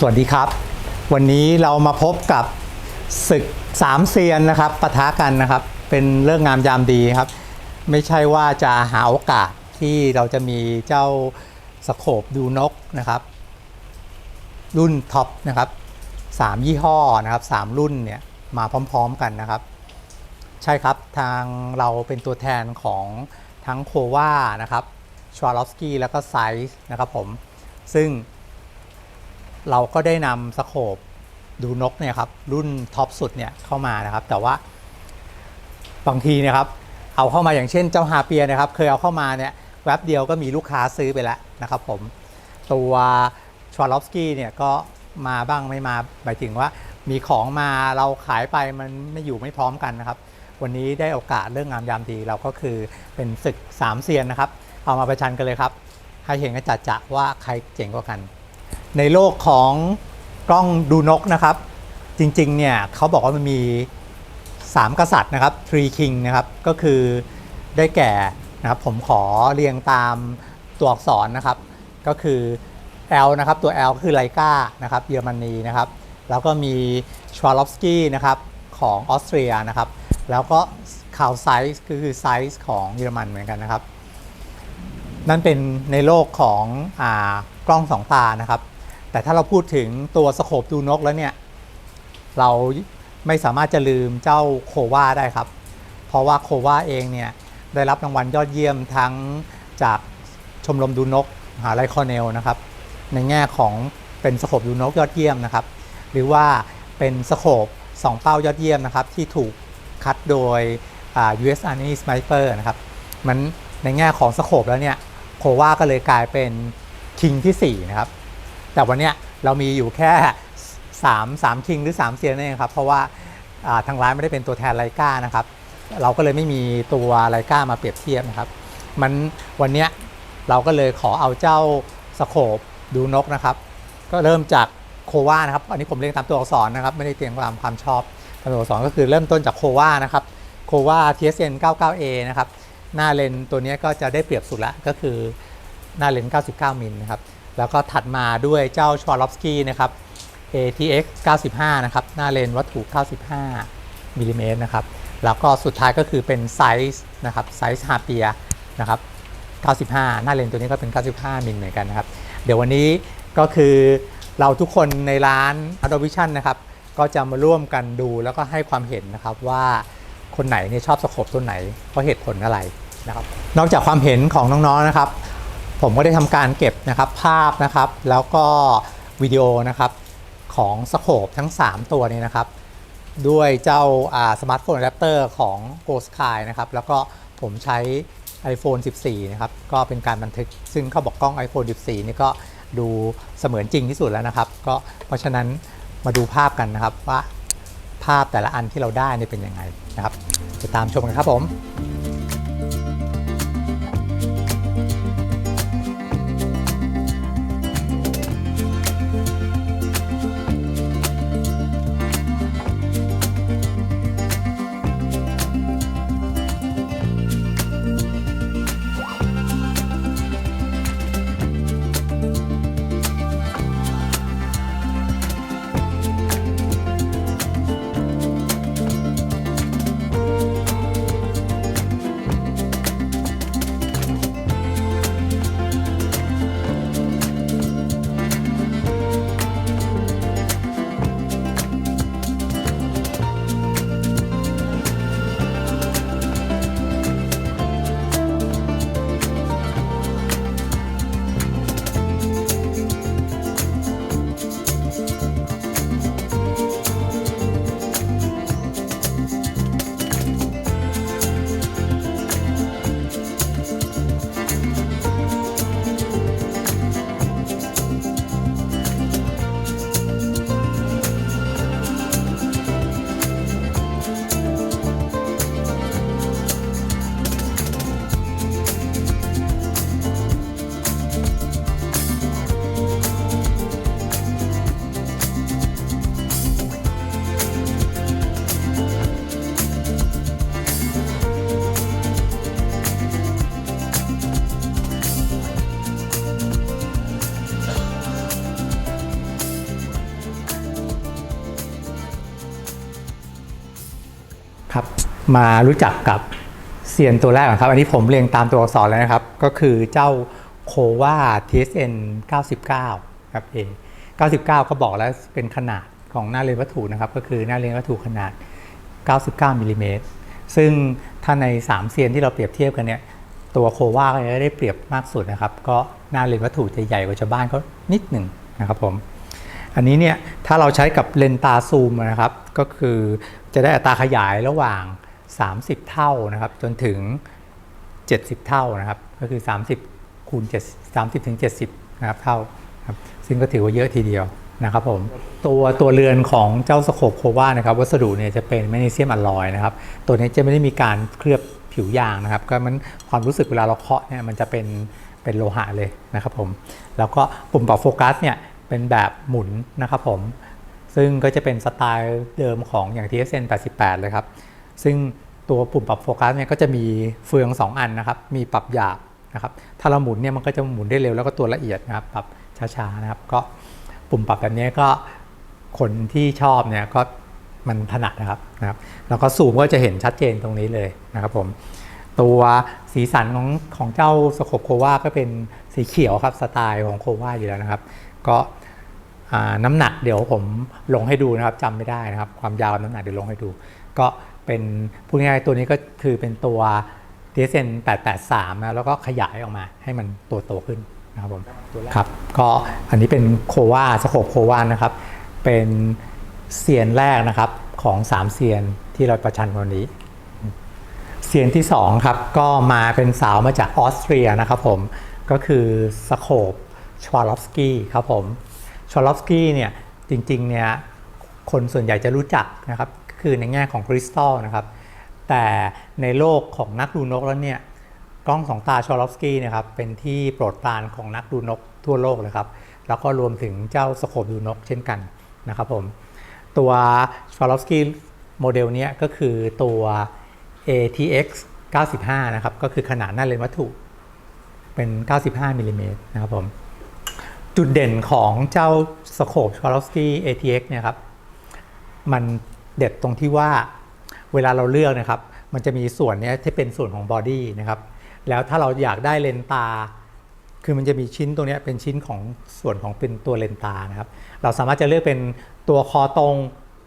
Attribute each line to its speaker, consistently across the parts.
Speaker 1: สวัสดีครับ วันนี้เรามาพบกับศึกสามเซียนนะครับปะทะกันนะครับ เป็นเรื่องงามยามดีครับ ไม่ใช่ว่าจะหาโอกาสที่เราจะมีเจ้าสโคบดูนกนะครับ รุ่นท็อปนะครับสามยี่ห้อนะครับสามรุ่นเนี่ยมาพร้อมๆกันนะครับ ใช่ครับทางเราเป็นตัวแทนของทั้งโควานะครับชวาลอฟสกี้แล้วก็ไซส์นะครับผมซึ่ง เราก็ได้นำสโคบดูนกเนี่ยครับรุ่นท็อปสุดเนี่ยเข้ามานะครับ แต่ว่าบางทีเนะครับเอาเข้ามาอย่างเช่นเจ้าฮาเปียนะครับ เคยเอาเข้ามาเนี่ยแวบเดียวก็มีลูกค้าซื้อไปแล้วนะครับผมตัวชวาลอฟสกี้เนี่ยก็มาบ้างไม่มาหมายถึงว่ามีของมาเราขายไปมันไม่อยู่ไม่พร้อมกันนะครับ วันนี้ได้โอกาสเรื่องงามยามดีเราก็คือเป็นศึกสามเซียนนะครับ เอามาประชันกันเลยครับ ให้เห็นกันจัดจะว่าใครเจ๋งกว่ากัน ในโลกของกล้องดูนกนะครับ จริงๆเนี่ยเขาบอกว่ามันมี 3 กษัตริย์นะครับ three king นะครับก็คือได้แก่นะครับผมขอเรียงตามตัวอักษรนะครับ ก็คือ L นะครับตัว L คือไลกานะครับเยอรมนีนะครับแล้วก็มีชวาลอฟสกี้นะครับของออสเตรียนะครับแล้วก็คาวไซส์ก็คือไซส์ของเยอรมันเหมือนกันนะครับ นั่นเป็นในโลกของอกล้องสองตานะครับ แต่ถ้าเราพูดถึงตัวสโคปดูนกแล้วเนี่ย เราไม่สามารถจะลืมเจ้าโควาได้ครับ เพราะว่าโควาเองเนี่ย ได้รับรางวัลยอดเยี่ยมทั้งจากชมรมดูนกมหาลัยคอเนลนะครับ ในแง่ของเป็นสโคปดูนกยอดเยี่ยมนะครับ หรือว่าเป็นสโคปสองเป้ายอดเยี่ยมนะครับ ที่ถูกคัดโดยอ่า US Army Sniper นะครับมันในแง่ของสโคปแล้วเนี่ยโควาก็เลยกลายเป็นคิงที่4นะครับ แต่วันนี้เรามีอยู่แค่3 3คิงหรือ3เซียนนั่นเองครับเพราะว่าทางร้านไม่ได้เป็นตัวแทนไลกานะครับเราก็เลยไม่มีตัวไลกามาเปรียบเทียบนะครับมันวันนี้เราก็เลยขอเอาเจ้าสโคปดูนกนะครับ ก็เริ่มจากโควานะครับ อันนี้ผมเรียงตามตัวอักษรนะครับ ไม่ได้เตียงตามความชอบตามตัวอักษรก็คือเริ่มต้นจากโควานะครับโควา TSN 99A นะครับ หน้าเลนตัวนี้ก็จะได้เปรียบสุดละก็คือหน้าเลน 99 มิลนะครับ แล้วก็ถัดมาด้วยเจ้าชวาลอฟสกี้นะครับ ATX 95 นะครับ หน้าเลนวัตถุ 95มิลลิเมตรนะครับ แล้วก็สุดท้ายก็คือเป็นไซส์นะครับไซส์ฮาเปียนะครับ 95 หน้าเลนตัวนี้ก็เป็น 95มิลเหมือนกันนะครับ เดี๋ยววันนี้ก็คือเราทุกคนในร้าน a d o Vision นะครับ ก็จะมาร่วมกันดูแล้วก็ให้ความเห็นนะครับว่าคนไหนเนี่ยชอบสโคปตัวไหนเพราะเหตุผลอะไรนะครับ นอกจากความเห็นของน้องๆนะครับ ผมก็ได้ทำการเก็บนะครับภาพนะครับแล้วก็วิดีโอนะครับของสโคปทั้ง 3 ตัวนี้นะครับ ด้วยเจ้าสมาร์ทโฟนอะแดปเตอร์ของ g o Sky นะครับ แล้วก็ผมใช้ iPhone 14 นะครับ ก็เป็นการบันทึกซึ่งเขาบอกกล้อง iPhone 14 นี่ก็ดูเสมือนจริงที่สุดแล้วนะครับ ก็เพราะฉะนั้นมาดูภาพกันนะครับว่าภาพแต่ละอันที่เราได้เนี่เป็นยังไงนะครับติดตามชมกันครับผม มารู้จักกับเซียนตัวแรกครับ อันนี้ผมเรียงตามตัวอักษรแล้วนะครับ ก็คือเจ้าโควา TSN 99 ครับเอ99 ก็บอกแล้วเป็นขนาดของหน้าเรียนวัตถุนะครับ ก็คือหน้าเรียนวัตถุขนาด 99มิลลิเมตรซึ่งถ้าใน 3 เซียนที่เราเปรียบเทียบกันเนี่ย ตัวโควาก็จะได้เปรียบมากสุดนะครับ ก็หน้าเลนส์วัตถุจะใหญ่กว่าชาวบ้านเขานิดหนึ่งนะครับผม อันนี้เนี่ยถ้าเราใช้กับเลนส์ตาซูมนะครับ ก็คือจะได้อัตราขยายระหว่าง 30 เท่านะครับจนถึง 70 เท่านะครับก็คือ 30คูณ7 30ถึง70นะครับเท่าครับซึ่งก็ถือว่าเยอะทีเดียวนะครับผมตัวตัวเรือนของเจ้าสโคปโควานะครับวัสดุเนี่ยจะเป็นแมกนีเซียมอลลอยนะครับตัวนี้จะไม่ได้มีการเคลือบผิวยางนะครับก็มันความรู้สึกเวลาเราเคาะเนี่ยมันจะเป็นเป็นโลหะเลยนะครับผมแล้วก็ปุ่มปรับโฟกัสเนี่ยเป็นแบบหมุนนะครับผมซึ่งก็จะเป็นสไตล์เดิมของอย่าง TSN 88 เลยครับ ซึ่ง ตัวปุ่มปรับโฟกัสเนี่ยก็จะมีเฟือง 2 อันนะครับ มีปรับหยาบนะครับ ถ้าเราหมุนเนี่ยมันก็จะหมุนได้เร็วแล้วก็ตัวละเอียดนะครับ ปรับช้าๆนะครับ ก็ปุ่มปรับแบบนี้ก็คนที่ชอบเนี่ยก็มันถนัดนะครับนะครับ แล้วก็ซูมก็จะเห็นชัดเจนตรงนี้เลยนะครับผม ตัวสีสันของของเจ้าสโคปโควาก็เป็นสีเขียวครับสไตล์ของโควาอยู่แล้วนะครับ ก็น้ำหนักเดี๋ยวผมลงให้ดูนะครับจำไม่ได้นะครับ ความยาวน้ำหนักเดี๋ยวลงให้ดู ก็ เป็นพูดง่ายๆตัวนี้ก็คือเป็นตัว DSN 883นะแล้วก็ขยายออกมาให้มันตัวโตขึ้นนะครับผมครับก็อันนี้เป็นโควาสโคปโควานะครับ เป็นเซียนแรกนะครับของ3เซียนที่เราประชันวันนี้เซียนที่2ครับก็มาเป็นสาวมาจากออสเตรียนะครับผมก็คือสโคปชวาลอฟสกี้ครับผมชวาลอฟสกี้เนี่ยจริงๆเนี่ยคนส่วนใหญ่จะรู้จักนะครับ คือในแง่ของคริสตัลนะครับ แต่ในโลกของนักดูนกแล้วเนี่ยกล้องสองตาชวาลอฟสกี้นะครับเป็นที่โปรดปรานของนักดูนกทั่วโลกเลยครับ แล้วก็รวมถึงเจ้าสโคปดูนกเช่นกันนะครับผมตัวชวาลอฟสกี้โมเดลเนี้ยก็คือตัว ATX 95 นะครับ ก็คือขนาดหน้าเลนส์วัตถุเป็น 95มิลลิเมตรนะครับผม จุดเด่นของเจ้าสโคปชวาลอฟสกี้ ATX เนี่ยครับ มัน เด็ดตรงที่ว่าเวลาเราเลือกนะครับ มันจะมีส่วนนี้ที่เป็นส่วนของบอดี้นะครับ แล้วถ้าเราอยากได้เลนตา คือมันจะมีชิ้นตรงนี้เป็นชิ้นของส่วนของเป็นตัวเลนตานะครับ เราสามารถจะเลือกเป็นตัวคอตรง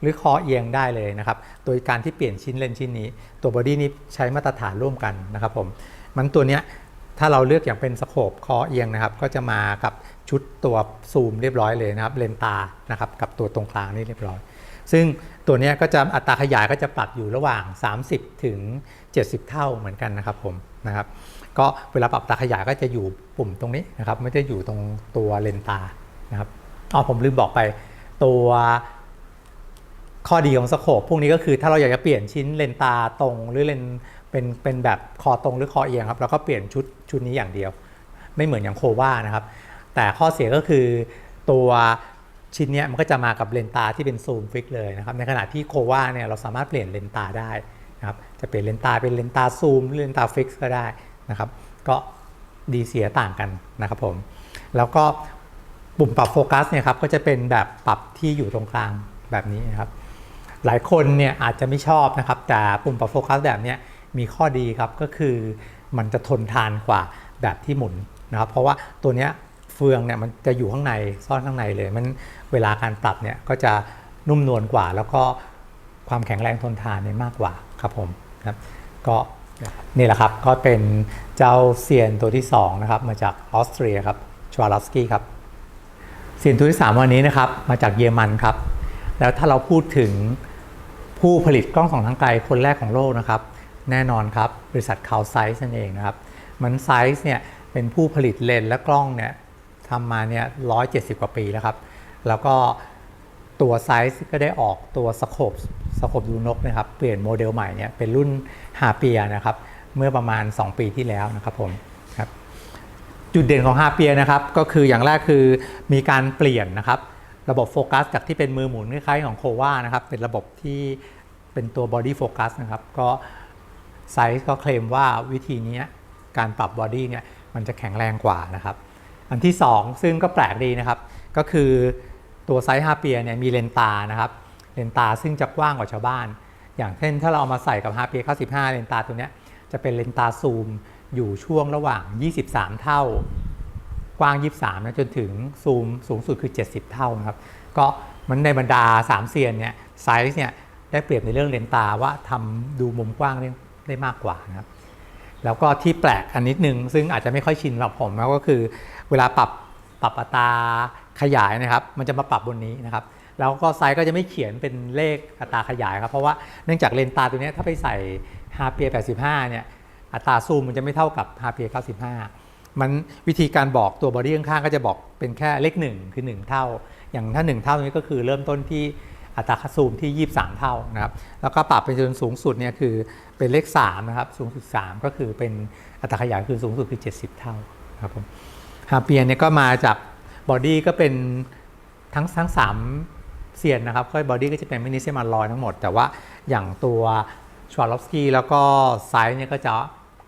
Speaker 1: หรือคอเอียงได้เลยนะครับ โดยการที่เปลี่ยนชิ้นเลนชิ้นนี้ ตัวบอดี้นี้ใช้มาตรฐานร่วมกันนะครับผม มันตัวเนี้ยถ้าเราเลือกอย่างเป็นสโคปคอเอียงนะครับ ก็จะมากับชุดตัวซูมเรียบร้อยเลยนะครับ เลนตานะครับ กับตัวตรงกลางนี่เรียบร้อย ซึ่งตัวนี้ก็จะอัตราขยายก็จะปรับอยู่ระหว่าง 30 ถึง 70 เท่าเหมือนกันนะครับผมนะครับ ก็เวลาปรับอัตราขยายก็จะอยู่ปุ่มตรงนี้นะครับ ไม่ได้อยู่ตรงตัวเลนตานะครับอ๋อผมลืมบอกไปตัวข้อดีของสโคปพวกนี้ก็คือถ้าเราอยากจะเปลี่ยนชิ้นเลนตาตรงหรือเลนเป็นเป็นแบบคอตรงหรือคอเอียงครับเราก็เปลี่ยนชุดชุดนี้อย่างเดียว ไม่เหมือนอย่างโควานะครับ แต่ข้อเสียก็คือตัว ชิ้นเนี้ยมันก็จะมากับเลนตาที่เป็นซูมฟิกเลยนะครับ ในขณะที่โควาเนี่ยเราสามารถเปลี่ยนเลนตาได้นะครับ จะเปลี่ยนเลนตาเป็นเลนตาซูมหรือเลนตาฟิกก็ได้นะครับ ก็ดีเสียต่างกันนะครับผม แล้วก็ปุ่มปรับโฟกัสเนี่ยครับก็จะเป็นแบบปรับที่อยู่ตรงกลางแบบนี้นะครับ หลายคนเนี่ยอาจจะไม่ชอบนะครับ แต่ปุ่มปรับโฟกัสแบบนี้มีข้อดีครับก็คือมันจะทนทานกว่าแบบที่หมุนนะครับ เพราะว่าตัวเนี้ย เฟืองเนี่ยมันจะอยู่ข้างในซ่อนข้างในเลย มันเวลาการปรับเนี่ยก็จะนุ่มนวลกว่า แล้วก็ความแข็งแรงทนทานเนี่ยมากกว่าครับผมครับก็นี่แหละครับก็เป็นเจ้าเซียนตัวที่สองนะครับมาจากออสเตรียครับชวาลอฟสกี้ครับเสียงตัวที่ 3 วันนี้นะครับมาจากเยอรมันครับ แล้วถ้าเราพูดถึงผู้ผลิตกล้องส่องทางไกลคนแรกของโลกนะครับ แน่นอนครับบริษัทคาวไซส์นั่นเองนะครับมันไซส์เนี่ยเป็นผู้ผลิตเลนส์และกล้องเนี่ย ทำมาเนี่ยร้อยเจ็ดสิบกว่าปีแล้วครับ แล้วก็ตัวไซส์ก็ได้ออกตัวสโคปสโคปดูนกนะครับ เปลี่ยนโมเดลใหม่เนี่ยเป็นรุ่นฮาเปียนะครับ เมื่อประมาณ 2 ปีที่แล้วนะครับผมครับจุดเด่นของฮาเปียนะครับ ก็คืออย่างแรกคือมีการเปลี่ยนนะครับ ระบบโฟกัสจากที่เป็นมือหมุนคล้ายๆของโควานะครับ เป็นระบบที่เป็นตัวบอดี้โฟกัสนะครับ ก็ไซส์ก็เคลมว่าวิธีนี้การปรับบอดี้เนี่ยมันจะแข็งแรงกว่านะครับ อันที่ 2 ซึ่งก็แปลกดีนะครับ ก็คือตัวไซส์ฮาเปียเนี่ยมีเลนตานะครับ เลนตาซึ่งจะกว้างกว่าชาวบ้าน อย่างเช่นถ้าเราเอามาใส่กับ h p 95 เลนส์ตาตัวเนี้ยจะเป็นเลนตาซูมอยู่ช่วงระหว่าง 23 เท่า กว้าง 23 นะจนถึงซูมสูงสุดคือ 70 เท่านะครับ ก็มันในบรรดา 3 เซียนเนี่ยไซส์เนี่ยได้เปรียบในเรื่องเลนตาว่าทำดูมุมกว้างได้ได้มากกว่านะครับ แล้วก็ที่แปลกอันนิดนึง ซึ่งอาจจะไม่ค่อยชินสำหรับผมก็คือ เวลาปรับปรับอัตราขยายนะครับ มันจะมาปรับบนนี้นะครับ แล้วก็ไซส์ก็จะไม่เขียนเป็นเลขอัตราขยายครับ เพราะว่าเนื่องจากเลนส์ตาตัวนี้ถ้าไปใส่ h p 85 เนี่ย อัตราซูมมันจะไม่เท่ากับ h p 95 มันวิธีการบอกตัวบอดี้ข้างๆก็จะบอกเป็นแค่เลขหนึ่งคือ 1 เท่า อย่างถ้า 1 เท่านี้ก็คือเริ่มต้นที่ อัตราซูมที่ 23 เท่านะครับ แล้วก็ปรับไปจนสูงสุดเนี่ยคือเป็นเลข3นะครับ สูงสุด 3 ก็คือเป็นอัตราขยายคือสูงสุดคือ 70 เท่าครับผมฮาเปียเนี่ยก็มาจากบอดี้ก็เป็นทั้งทั้งสามเซียนนะครับก็บอดี้ก็จะเป็นมินิเซมารอยทั้งหมด แต่ว่าอย่างตัวชวาร์ลอฟสกี้แล้วก็ไซส์เนี่ยก็จะ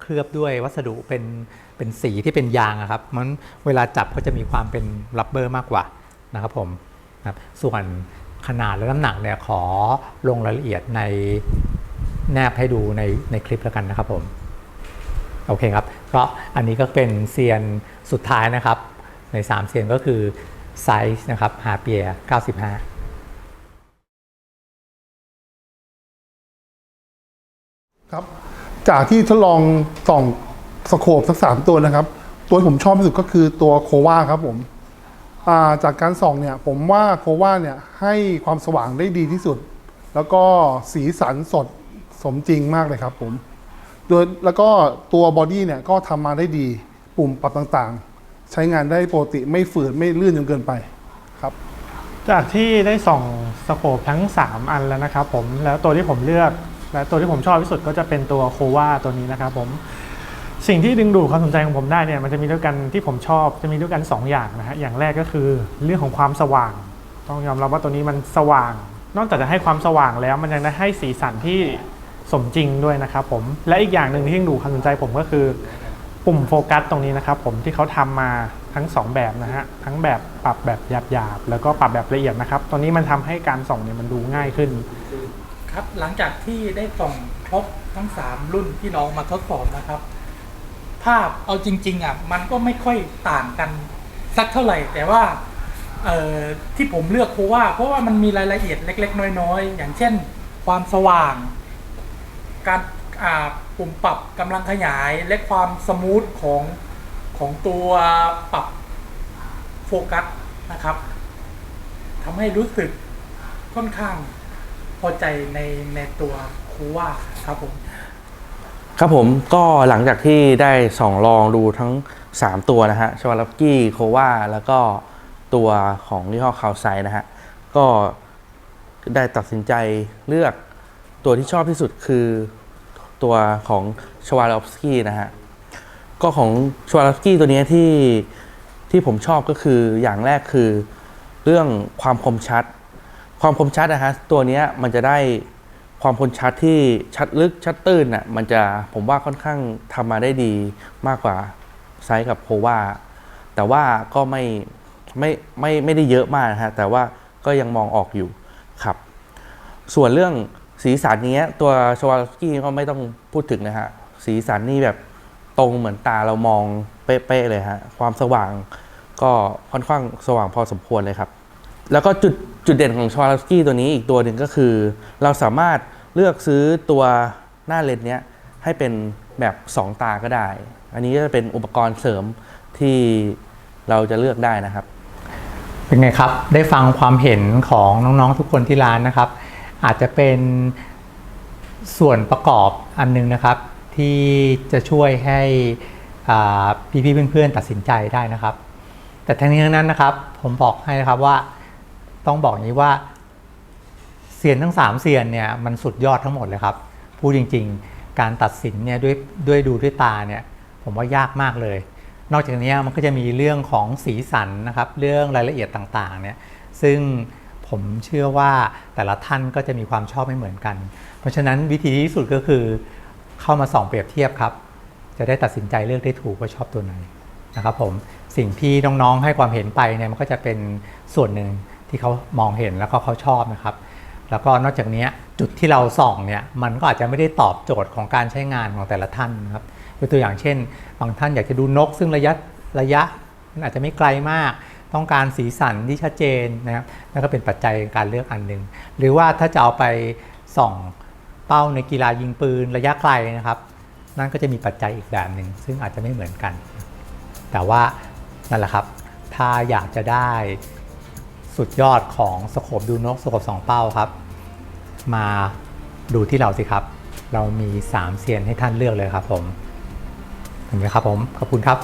Speaker 1: เคลือบด้วยวัสดุเป็นเป็นสีที่เป็นยางครับ มันเวลาจับก็จะมีความเป็นรับเบอร์มากกว่านะครับผมนะครับส่วน ขนาดและน้ำหนักเนี่ยขอลงรายละเอียดในแนบให้ดูในในคลิปแล้วกันนะครับผมโอเคครับก็อันนี้ก็เป็นเซียนสุดท้ายนะครับ ใน 3 เซียนก็คือไซส์นะครับฮาเปีย95
Speaker 2: ครับจากที่ทดลองส่องสโคปทั้งสามตัวนะครับ ตัวที่ผมชอบที่สุดก็คือตัวโควาครับผม จากการส่องเนี่ยผมว่าโควาเนี่ยให้ความสว่างได้ดีที่สุด แล้วก็สีสันสดสมจริงมากเลยครับผมโดยแล้วก็ตัวบอดี้เนี่ยก็ทำมาได้ดีปุ่มปรับต่างๆ ใช้งานได้ปกติไม่ฝืดไม่ลื่นจนเกินไปครับ
Speaker 3: จากที่ได้ส่องสโคปทั้ง 3 อันแล้วนะครับผมแล้วตัวที่ผมเลือกและตัวที่ผมชอบที่สุดก็จะเป็นตัวโควาตัวนี้นะครับผม สิ่งที่ดึงดูดความสนใจของผมได้เนี่ยมันจะมีด้วยกันที่ผมชอบจะมีด้วยกัน 2 อย่างนะฮะอย่างแรกก็คือเรื่องของความสว่าง ต้องยอมรับว่าตัวนี้มันสว่าง นอกจากจะให้ความสว่างแล้ว มันยังได้ให้สีสันที่สมจริงด้วยนะครับผมและอีกอย่างหนึ่งที่ดึงดูดความสนใจผมก็คือ ปุ่มโฟกัสตรงนี้นะครับผมที่เขาทำมาทั้ง 2 แบบนะฮะทั้งแบบปรับแบบหยาบๆแล้วก็ปรับแบบละเอียดนะครับตัวนี้มันทำให้การส่องเนี่ยมันดูง่ายขึ้น
Speaker 4: ครับหลังจากที่ได้ส่องครบทั้ง 3 รุ่นที่น้องมาทดสอบนะครับาพเอาจริง ๆอะมันก็ไม่ค่อยต่างกันสักเท่าไหร่ แต่ว่าที่ผมเลือกเพราะว่า เพราะว่ามันมีรายละเอียดเล็ก ๆ น้อยๆ อย่างเช่น ความสว่าง การอ่าปุ่มปรับกำลังขยายและความสมูทของของตัวปรับโฟกัสนะครับทำให้รู้สึกค่อนข้างพอใจในในตัวคูว่าครับผม
Speaker 5: ครับผมก็หลังจากที่ได้สองลองดูทั้ง 3 ตัวนะฮะชวาลับกี้โควาแล้วก็ตัวของยี่ห้อคาวไซนะฮะ ก็ได้ตัดสินใจเลือกตัวที่ชอบที่สุดคือตัวของชวาลอฟสกี้นะฮะ ก็ของชวาลอฟสกี้ตัวเนี้ยที่ที่ผมชอบก็คืออย่างแรกคือเรื่องความคมชัด ความคมชัดนะฮะ ตัวเนี้ยมันจะได้ ความคมชัดที่ชัดลึกชัดตื้นน่ะมันจะผมว่าค่อนข้างทำมาได้ดีมากกว่าไซส์กับโควาแต่ว่าก็ไม่ไม่ไม่ไม่ได้เยอะมากนะฮะแต่ว่าก็ยังมองออกอยู่ครับ ส่วนเรื่องสีสันนี้ตัวชวาลสกี้ก็ไม่ต้องพูดถึงนะฮะสีสันนี่แบบตรงเหมือนตาเรามองเป๊ะๆเลยฮะความสว่างก็ค่อนข้างสว่างพอสมควรเลยครับ แล้วก็จุดจุดเด่นของชวาลสกี้ตัวนี้อีกตัวหนึ่งก็คือ เราสามารถเลือกซื้อตัวหน้าเลนส์เนี้ยให้เป็นแบบ 2 ตาก็ได้ อันนี้ก็จะเป็นอุปกรณ์เสริมที่เราจะเลือกได้นะครับ
Speaker 1: เป็นไงครับ ได้ฟังความเห็นของน้องๆทุกคนที่ร้านนะครับ อาจจะเป็นส่วนประกอบอันหนึงนะครับ ที่จะช่วยให้พี่ๆเพื่อนๆตัดสินใจได้นะครับ แต่ทั้งนี้ทั้งนั้นนะครับ ผมบอกให้นะครับว่า ต้องบอกอย่างนี้ว่าเซียนทั้ง 3เซียนเนี่ยมันสุดยอดทั้งหมดเลยครับพูดจริง ๆ การตัดสินเนี่ยด้วยด้วยดูด้วยตาเนี่ยผมว่ายากมากเลย นอกจากนี้มันก็จะมีเรื่องของสีสันนะครับเรื่องรายละเอียดต่างๆเนี่ยซึ่งผมเชื่อว่าแต่ละท่านก็จะมีความชอบไม่เหมือนกัน เพราะฉะนั้นวิธีที่สุดก็คือเข้ามาส่องเปรียบเทียบครับ จะได้ตัดสินใจเลือกได้ถูกว่าชอบตัวไหนนะครับผมสิ่งที่น้องๆให้ความเห็นไปเนี่ยมันก็จะเป็นส่วนหนึ่ง ที่เขามองเห็นแล้วก็เขาชอบนะครับ แล้วก็นอกจากนี้จุดที่เราส่องเนี่ยมันก็อาจจะไม่ได้ตอบโจทย์ของการใช้งานของแต่ละท่านนะครับยกตัวอย่างเช่น บางท่านอยากจะดูนก ซึ่งระยะระยะมันอาจจะไม่ไกลมาก ต้องการสีสันที่ชัดเจนนะครับนั่นก็เป็นปัจจัยการเลือกอันหนึ่งหรือว่าถ้าจะเอาไปส่องเป้าในกีฬายิงปืนระยะไกลนะครับนั่นก็จะมีปัจจัยอีกแบบหนึ่งซึ่งอาจจะไม่เหมือนกัน แต่ว่านั่นแหละครับ ถ้าอยากจะได้ สุดยอดของสโคบดูนกสโคบสองเป้าครับ มาดูที่เราสิครับ เรามี 3เซียนให้ท่านเลือกเลยครับผมเห็นไหมครับผม ขอบคุณครับ